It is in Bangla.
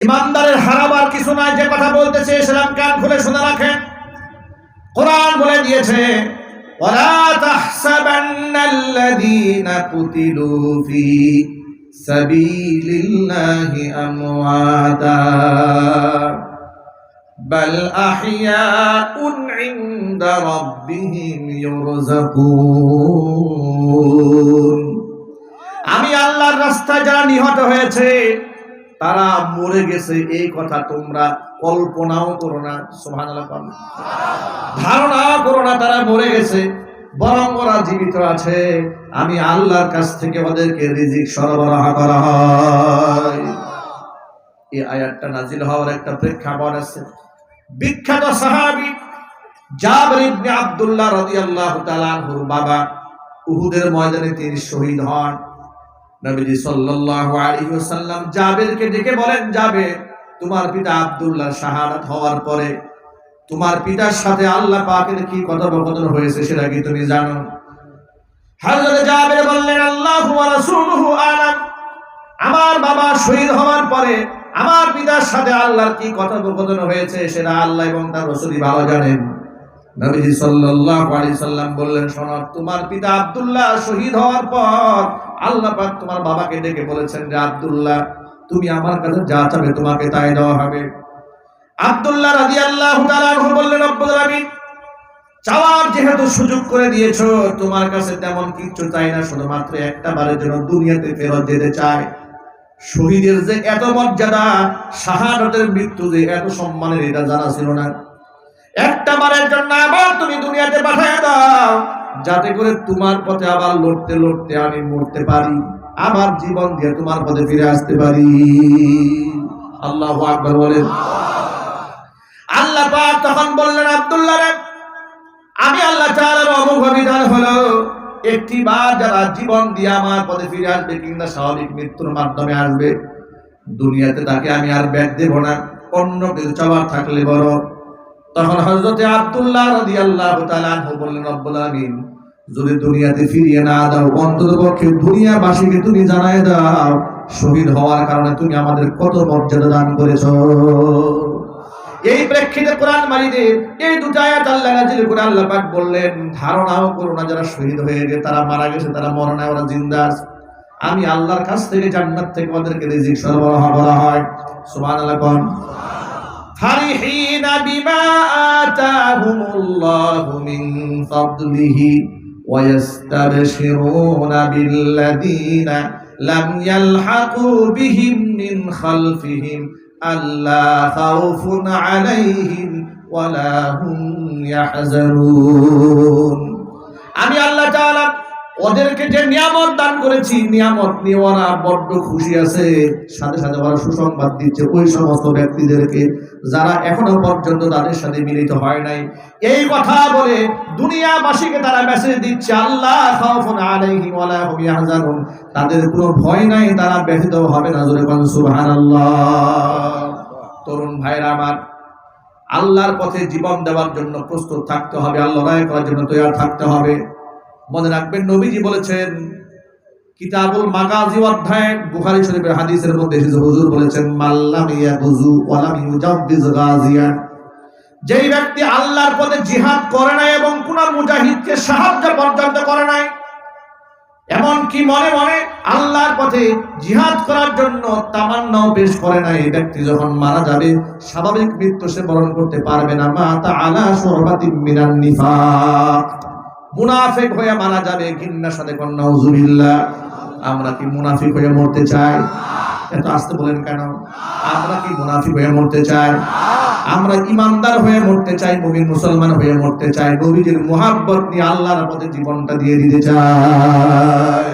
ইমানদারের হারাবার কিছু নাই, যে কথা বলতেছে সেরাম কান খুলে শোনা রাখেন কোরআন বলে দিয়েছে ওরা আমি আল্লাহর রাস্তায় যারা নিহত হয়েছে তারা মরে গেছে, এই কথা তোমরা কল্পনাও করো না। বলেন। ধারণাও করো না তারা মরে গেছে, বরং ওরা জীবিত আছে। আমি আল্লাহর কাছ থেকে ওদেরকে রিজিক সরবরাহ করা হয়। এই আয়াতটা নাজিল হওয়ার একটা প্রেক্ষাপট আছে। বিখ্যাত সাহাবী জাবির ইবনে আব্দুল্লাহ রাদিয়াল্লাহু বাবা উহুদের ময়দানে তিনি শহীদ হন। নবীজি সাল্লাল্লাহু আলাইহি ওয়াসাল্লাম জাবেরকে ডেকে বলেন যাবে তোমার পিতা আব্দুল্লাহ শাহাদাত হওয়ার পরে তোমার পিতার সাথে আল্লাহ পাকের কি কথোপকথন হয়েছে সেটা কি তুমি জানো? হযরত জাবের বললেন, আল্লাহু ওয়া রাসূলুহু আলাম, আমার বাবা শহীদ হওয়ার পরে আমার পিতার সাথে আল্লাহর কি কথোপকথন হয়েছে সেটা আল্লাহ এবং তার রাসূলই ভালো জানেন। নবীজি সাল্লাল্লাহু আলাইহি সাল্লাম বললেন, শোনো, তোমার পিতা আব্দুল্লাহ শহীদ হওয়ার পর আল্লাহ পাক তোমার বাবাকে ডেকে বলেছেন যে, আব্দুল্লাহ, তুমি আমার কাছে যা চাবে তোমাকে তাই দেওয়া হবে। আব্দুল্লাহ তাআলা আনহু বললেন, রব্বুল আলামিন, চাওয়ার যেহেতু সুযোগ করে দিয়েছ, তোমার কাছে তেমন কিচ্ছু চাই না, শুধুমাত্র একটা বারের জন্য দুনিয়াতে ফেরত যেতে চাই। শহীদের যে এত মর্যাদা, শাহাদতের মৃত্যু যে এত সম্মানের, এটা জানা ছিল না। একটা বারের জন্য আবার তুমি দুনিয়াতে পাঠিয়ে দাও। যাতে করে তোমার পথে আবার লড়তে লড়তে আমি মরতে পারি, আমার জীবন দিয়ে তোমার পথে ফিরে আসতে পারি। আল্লাহ আকবর বলেন। আল্লাহ তখন বললেন, আব্দুল্লাহ আমি আল্লাহ তাআলার অমুখ বিধান হলো, একটি বার যারা জীবন দিয়ে আমার পথে ফিরে আসবে কিংবা স্বাভাবিক মৃত্যুর মাধ্যমে আসবে, দুনিয়াতে তাকে আমি আর ব্যাগ দেব না, অন্য কিছু চাওয়ার থাকলে বড় তখন হজরতে আব্দুল্লাহ তাআলা আনহু বললেন, রব্বুল আলামিন যদি দুনিয়াতে ফিরিয়ে না দাও, অন্তত পক্ষে দুনিয়াবাসীকে তুমি জানাই দাও, শহীদ হওয়ার কারণে তুমি আমাদের কত মর্যাদা দান করেছ। এই প্রেক্ষিতে কোরআন মাজিদে এই দুটো আয়াত আল্লাহ নাজিল বললেন, ধারণাও করো না যারা শহীদ হয়ে গেছে, তারা মারা গেছে, তারা মরণায় ওরা জিন্দা আমি আল্লাহর কাছ থেকে জান্নাত থেকে আমাদেরকে রিজিক সরবরাহ করা হয়। সুমান কোন? ফারিহিনা বিমা আতাহুমুল্লাহু মিন ফাদলিহি। ويستبشرون بالذين لم يلحقوا بهم من خلفهم ألا خوف عليهم ولا هم يحزنون আমি আল্লাহ তাআলা ওদেরকে যে নিয়ামত দান করেছি, নিয়ামত নিয়ে ওরা বড্ড খুশি আছে। সাথে সাথে ওরা সুসংবাদ দিচ্ছে ওই সমস্ত ব্যক্তিদেরকে, যারা এখনও পর্যন্ত তাদের সাথে মিলিত হয় নাই। এই কথা বলে দুনিয়াবাসীকে তারা মেসেজ দিচ্ছে, আল্লাহ তাদের কোনো ভয় নাই, তারা ব্যথিত হবে না, জোরে সুবহানাল্লাহ। তরুণ ভাইরা আমার, আল্লাহর পথে জীবন দেওয়ার জন্য প্রস্তুত থাকতে হবে আল্লাহ করার জন্য তৈরি থাকতে হবে। মনে রাখবেন, নবীজি বলেছেন, কিতাবুল মাগাজি অধ্যায়, বুখারী শরীফের হাদিসের মধ্যে এসেছে, হুজুর বলেছেন মাল্লাম ইয়াগুজু ওয়ালাম ইউজাব্বিজ গাজিয়ান যেই ব্যক্তি আল্লাহর পথে জিহাদ করে নাই এবং কোন মুজাহিদকে সাহায্য পর্যন্ত করে নাই এমন কি মনে মনে আল্লাহর পথে জিহাদ করার জন্য তামান্নাও পেশ করে নাই, এই ব্যক্তি যখন মারা যাবে, স্বাভাবিক মৃত্যু সে বরণ করতে পারবে না। মা তা আলা সুরবাতিন মিনান নিফাক। মুনাফিক হয়ে মারা যাবে। ঘিন্নার সাথে কন্যা হুজুবিল্লাহ আমরা কি মুনাফিক হয়ে মরতে চাই? এত আসতে বলেন কেন? আমরা কি মুনাফিক হয়ে মরতে চাই? আমরা ইমানদার হয়ে মরতে চাই নবীর মুসলমান হয়ে মরতে চাই, নবীজির মোহাব্বত নিয়ে আল্লাহর পথে জীবনটা দিয়ে দিতে চাই।